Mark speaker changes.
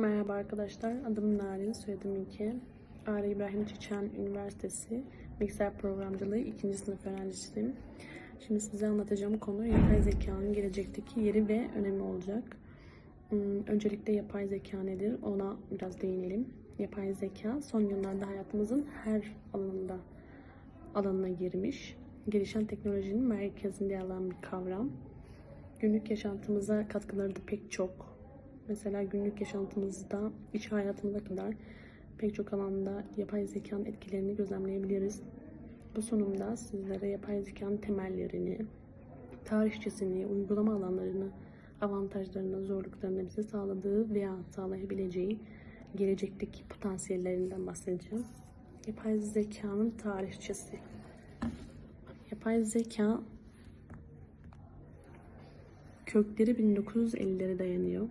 Speaker 1: Merhaba arkadaşlar, adım Narin, soyadım İlke. Ali İbrahim Çiçen Üniversitesi Bilgisayar Programcılığı 2. sınıf öğrencisiyim. Şimdi size anlatacağım konu yapay zekanın gelecekteki yeri ve önemi olacak. Hmm, Öncelikle yapay zeka nedir ona biraz değinelim. Yapay zeka son yıllarda hayatımızın her alanında alanına girmiş. Gelişen teknolojinin merkezinde alan bir kavram. Günlük yaşantımıza katkıları da pek çok. Mesela günlük yaşantımızda, iş hayatımıza kadar pek çok alanda yapay zekanın etkilerini gözlemleyebiliriz. Bu sunumda sizlere yapay zekanın temellerini, tarihçesini, uygulama alanlarını, avantajlarını, zorluklarını bize sağladığı veya sağlayabileceği gelecekteki potansiyellerinden bahsedeceğim. Yapay zekanın tarihçesi. Yapay zeka kökleri 1950'lere dayanıyor.